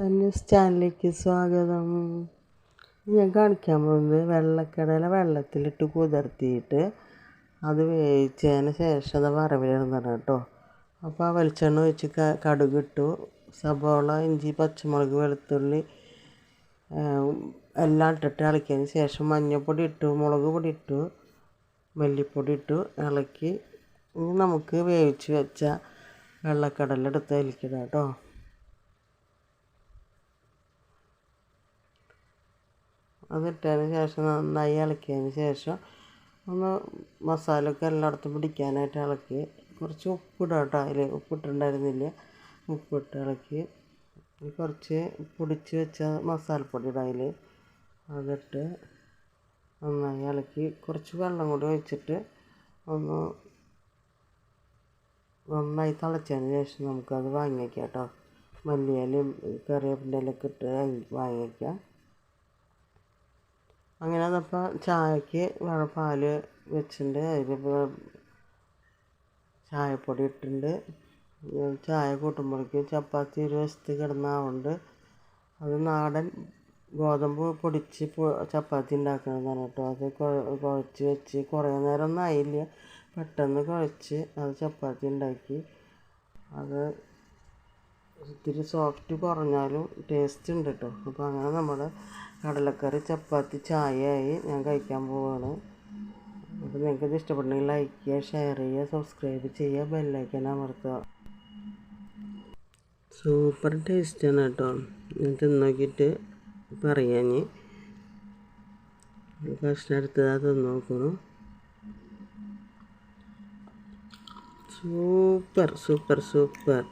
സന്യൂസ് ചാനലിലേക്ക് സ്വാഗതം. ഞാൻ കാണിക്കാൻ പോകുന്നത് വെള്ളക്കടല വെള്ളത്തിലിട്ട് കുതിർത്തിയിട്ട് അത് വേവിച്ചതിന് ശേഷം അത് വറവിലിടുന്നതാണ് കേട്ടോ. അപ്പോൾ ആ വെളിച്ചെണ്ണ ഒഴിച്ച് കടുകിട്ടു സബോള ഇഞ്ചി പച്ചമുളക് വെളുത്തുള്ളി എല്ലാം ഇട്ടിട്ട് ഇളക്കിയതിന് ശേഷം മഞ്ഞൾപ്പൊടി ഇട്ടു മുളക് പൊടി ഇട്ടു മല്ലിപ്പൊടി ഇട്ടു ഇളക്കി. ഇനി നമുക്ക് വേവിച്ച് വെച്ച വെള്ളക്കടല എടുത്ത് അതിലേക്കിടാം കേട്ടോ. അതിട്ടതിന് ശേഷം നന്നായി ഇളക്കിയതിന് ശേഷം ഒന്ന് മസാലയൊക്കെ എല്ലായിടത്തും പിടിക്കാനായിട്ട് ഇളക്കി. കുറച്ച് ഉപ്പിടാം കേട്ടോ അതിൽ ഉപ്പിട്ടുണ്ടായിരുന്നില്ല ഉപ്പിട്ട് ഇളക്കി. കുറച്ച് പൊടിച്ച് വെച്ച മസാലപ്പൊടി ഇടുക അതിൽ അതിട്ട് നന്നായി ഇളക്കി. കുറച്ച് വെള്ളം കൂടി ഒഴിച്ചിട്ട് ഒന്ന് നന്നായി തിളച്ചതിന് ശേഷം നമുക്കത് വാങ്ങി വയ്ക്കാം കേട്ടോ. മല്ലിയിലയും കറിവേപ്പിന്റെ ഇലയൊക്കെ ഇട്ട് വാങ്ങി വയ്ക്കാം അങ്ങനെ അതപ്പോൾ ചായക്ക് പാൽ വെച്ചിട്ടുണ്ട് അതിലിപ്പോൾ ചായപ്പൊടി ഇട്ടിട്ടുണ്ട് ചായ കൂട്ടുമ്പോഴേക്കും ചപ്പാത്തി ഒരു വശത്ത് കിടന്നാവുണ്ട് അത് നാടൻ ഗോതമ്പ് പൊടിച്ച് ചപ്പാത്തി ഉണ്ടാക്കുന്നതാണ് കേട്ടോ. അത് കുഴച്ച് വെച്ച് കുറേ നേരം ഒന്നും ആയില്ല. പെട്ടെന്ന് കുഴച്ച് അത് ചപ്പാത്തി ഉണ്ടാക്കി അത് ഇത്തിരി സോഫ്റ്റ് കുറഞ്ഞാലും ടേസ്റ്റ് ഉണ്ട് കേട്ടോ അപ്പോൾ അങ്ങനെ നമ്മൾ കടലക്കറി ചപ്പാത്തി ചായയായി ഞാൻ കഴിക്കാൻ പോവാണ്. അപ്പോൾ നിങ്ങൾക്ക് ഇത് ലൈക്ക് ചെയ്യുക ഷെയർ ചെയ്യുക സബ്സ്ക്രൈബ് ചെയ്യുക ബെല്ലൈക്കൻ അമർത്തുക. സൂപ്പർ ടേസ്റ്റാണ് കേട്ടോ. ഞാൻ തിന്നോക്കിയിട്ട് പറയാൻ കഷ്ണം എടുത്തതാ തിന്ന് സൂപ്പർ സൂപ്പർ സൂപ്പർ